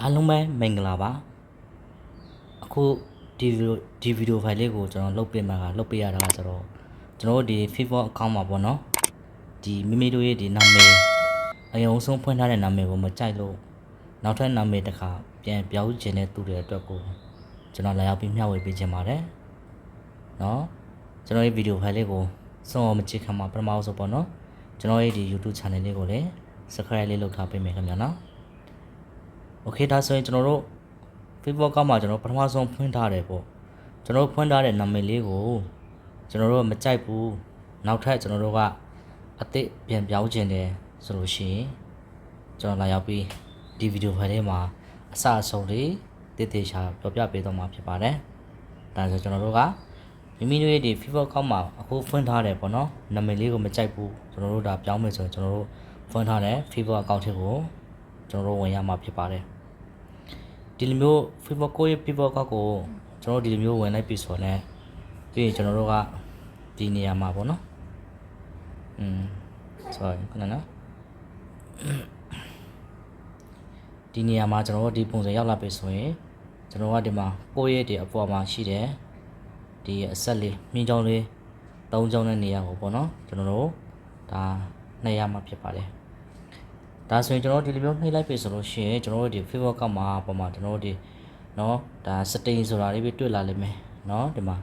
အားလုံးပဲမင်္ဂလာပါအခုဒီဗီဒီယိုဒီဗီဒီယိုဖိုင်လေးကိုကျွန်တော်လုတ်ပေးမှာကလုတ်ပေးရတာကဆိုတော့ကျွန်တော်တို့ဒီ Facebook account မှာပေါ့နော်ဒီမိမိတို့ရဲ့ဒီနာမည်အယုံဆုံးဖွင့်ထားတဲ့နာမည်ကိုမကြိုက်လို့နောက်ထပ်နာမည်တစ်ခါပြန်ပြောင်းခြင်းတဲ့သူတွေအတွက်ကိုကျွန်တော်လာရောက်ပြီးမျှဝေပေးခြင်းပါတယ်နော်ကျွန်တော်ရဲ့ဗီဒီယိုဖိုင်လေးကိုစုံအောင်မကြည့်ခင်မှာပထမဆုံးပေါ့နော်ကျွန်တော်ရဲ့ဒီ YouTube channel လေးကိုလည်း subscribe လေးလုပ်ထားပေးမယ်ခင်ဗျာနော် โอเคဒါဆိုရင်ကျွန်တော်တို့ Facebook ကမှကျွန်တော်ပထမဆုံးဖွင့်ထားတယ်ပေါ့ကျွန်တော်ဖွင့်ထားတဲ့နာမည်လေးကိုကျွန်တော်တို့မကြိုက်ဘူးနောက်ထပ်ကျွန်တော်တို့ကအစ်စ်ပြန်ပြောင်းခြင်းတယ်ဆိုလို့ရှိရင်ကျွန်တော်လာရောက်ပြီးဒီဗီဒီယိုဖိုင်ထဲမှာအစအဆုံးတွေတည်တည်ရှာပြောပြပေးတော့မှာဖြစ်ပါတယ်ဒါဆိုကျွန်တော်တို့ကမိမိတို့ရဲ့ဒီ Facebook ကောက်မှာအခုဖွင့်ထားတယ်ပေါ့နော်နာမည်လေးကိုမကြိုက်ဘူးကျွန်တော်တို့ဒါပြောင်းမယ်ဆိုရင်ကျွန်တော်တို့ဖွင့်ထားတဲ့ Facebook account တွေကိုကျွန်တော်တို့ဝင်ရမှာဖြစ်ပါတယ် ဒီလိုမျိုး Facebook ကိုရဲ့ people ကောက်ကိုကျွန်တော်တို့ဒီလိုမျိုးဝင်လိုက်ပြီဆိုတော့ ਨੇ ပြီးရင်ကျွန်တော်တို့ကဒီနေရာမှာပေါ့နော်อืม sorry ခဏနော်ဒီနေရာမှာကျွန်တော်တို့ဒီပုံစံရောက်လာပြီဆိုရင်ကျွန်တော်ကဒီမှာကိုယ့်ရဲ့ဒီအပေါ်မှာရှိတယ်ဒီအဆက်လေးမြင်းချောင်းလေးသုံးချောင်းတဲ့နေရာကိုပေါ့နော်ကျွန်တော်တို့ဒါနှိပ်ရမှာဖြစ်ပါတယ် ဒါဆိုရင်ကျွန်တော်တို့ဒီလိုမျိုးနှိပ်လိုက်ပြီဆိုလို့ရှိရင်ကျွန်တော်တို့ဒီ Facebook ကမှာပုံမှာကျွန်တော်တို့ဒီเนาะဒါ setting ဆိုတာလေးပဲတွေ့လာလိမ့်မယ်เนาะဒီမှာ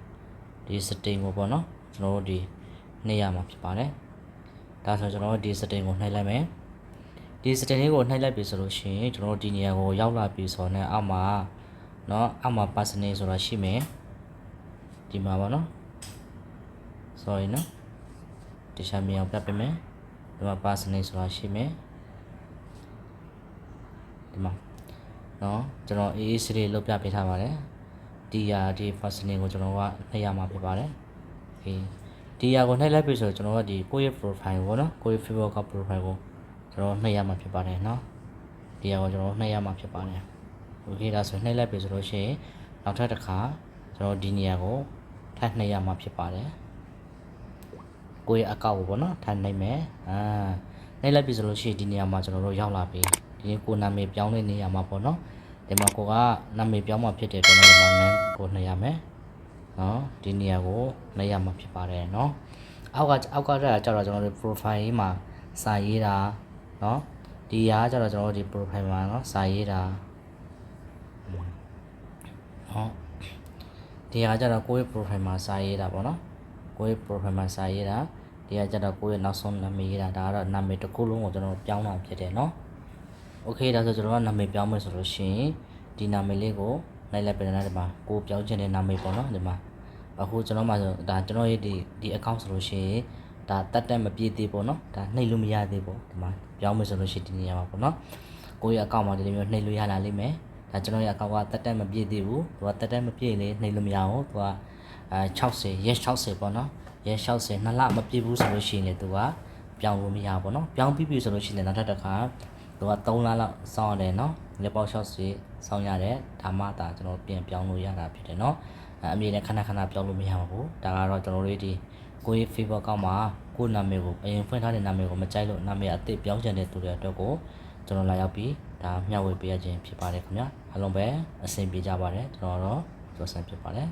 ဒီ setting ကိုပေါ့เนาะကျွန်တော်တို့ဒီနှိပ်ရမှာဖြစ်ပါတယ်ဒါဆိုကျွန်တော်တို့ဒီ setting ကိုနှိပ်လိုက်မယ်ဒီ setting လေးကိုနှိပ်လိုက်ပြီဆိုလို့ရှိရင်ကျွန်တော်တို့ဒီနေရာကိုရောက်လာပြီဆိုတော့အောက်မှာเนาะအောက်မှာ personal ဆိုတာရှိမယ်ဒီမှာပေါ့เนาะ sorry เนาะဒီရှာမြင်အောင်ပြပေးမယ်ဒီမှာ personal ဆိုတာရှိမယ် ဒီမှာเนาะကျွန်တော် AAC လေးလုတ်ပြပေးထားပါတယ်ဒီဟာဒီ personal ကိုကျွန်တော်ကနှိပ်ရမှာဖြစ်ပါတယ်โอเคဒီဟာကိုနှိပ်လိုက်ပြီဆိုတော့ကျွန်တော်ကဒီကိုယ့်ရဲ့ profile ကိုเนาะကိုယ့်ရဲ့ Facebook က profile ကိုကျွန်တော်နှိပ်ရမှာဖြစ်ပါတယ်เนาะဒီဟာကိုကျွန်တော်နှိပ်ရမှာဖြစ်ပါတယ်โอเคဒါဆိုနှိပ်လိုက်ပြီဆိုလို့ရှိရင်နောက်ထပ်တစ်ခါကျွန်တော်ဒီနေရာကိုထပ်နှိပ်ရမှာဖြစ်ပါတယ်ကိုယ့်ရဲ့အကောင့်ကိုပေါ့နော်ထပ်နှိပ်မယ်အာနှိပ်လိုက်ပြီဆိုလို့ရှိရင်ဒီနေရာမှာကျွန်တော်တို့ရောက်လာပြီ ဒီကိုနာမည်ပြောင်းတဲ့နေရာမှာပေါ့နော်ဒီမှာကိုကနာမည်ပြောင်းမှဖြစ်တဲ့တော့ဒီမှာနန်းကိုနှိပ်ရမယ်နော်ဒီနေရာကိုနှိပ်ရမှာဖြစ်ပါတယ်နော်အောက်ကအောက်ကတက်ကျတော့ကျွန်တော်တို့ profile ကြီးမှာစာရေးတာနော်ဒီဟာကျတော့ကျွန်တော်တို့ဒီ profile မှာနော်စာရေးတာနော်ဒီဟာကျတော့ကိုယ့်ရဲ့ profile မှာစာရေးတာပေါ့နော်ကိုယ့်ရဲ့ profile မှာစာရေးတာဒီဟာကျတော့ကိုယ့်ရဲ့နောက်ဆုံးနာမည်ရေးတာဒါကတော့နာမည်တစ်ခုလုံးကိုကျွန်တော်ပြောင်းတာဖြစ်တယ်နော် โอเคဒါဆိုကျွန်တော်ကနာမည်ပြောင်းမယ်ဆိုလို့ရှိရင်ဒီနာမည်လေးကိုလိုက်လိုက်ပြန်လာဒီမှာကိုပြောင်းချင်တဲ့နာမည်ပေါ့နော်ဒီမှာအခုကျွန်တော်မှဆိုဒါကျွန်တော်ရဲ့ဒီဒီ account ဆိုလို့ရှိရင်ဒါတက်တက်မပြည့်သေးပေါ့နော်ဒါနှိပ်လို့မရသေးပေါ့ဒီမှာပြောင်းမယ်ဆိုလို့ရှိရင်ဒီနေရာမှာပေါ့နော်ကိုရဲ့ account မှာဒီလိုမျိုးနှိပ်လို့ရလာလိမ့်မယ်ဒါကျွန်တော်ရဲ့ account ကတက်တက်မပြည့်သေးဘူးသူကတက်တက်မပြည့်လေနှိပ်လို့မရဘူးသူကအဲ60 yes 60ပေါ့နော် yes 60နှစ်လမပြည့်ဘူးဆိုလို့ရှိရင်လေသူကပြောင်းလို့မရဘူးပေါ့နော်ပြောင်းပြီးပြီဆိုလို့ရှိရင်နောက်ထပ်တစ်ခါ သူက3လလောက်စောင်းရတယ်နော်လက်ပေါက် short စီစောင်းရတယ်ဒါမှသာကျွန်တော်ပြန်ပြောင်းလို့ရတာဖြစ်တယ်နော်အဲအမြင်နဲ့ခဏခဏပြောင်းလို့မရပါဘူးဒါကတော့ကျွန်တော်တို့ဒီကိုယ့်ရဲ့ favor ကောက်မှာကိုယ့်နာမည်ကိုအရင်ဖွင့်ထားတဲ့နာမည်ကိုမကြိုက်လို့နာမည်အသစ်ပြောင်းချင်တဲ့သူတွေအတွက်ကိုကျွန်တော်လာရောက်ပြီးဒါမျှဝေပေးရခြင်းဖြစ်ပါတယ်ခင်ဗျာအားလုံးပဲအဆင်ပြေကြပါတယ်ကျွန်တော်တော့ကျော်ဆန်းဖြစ်ပါတယ်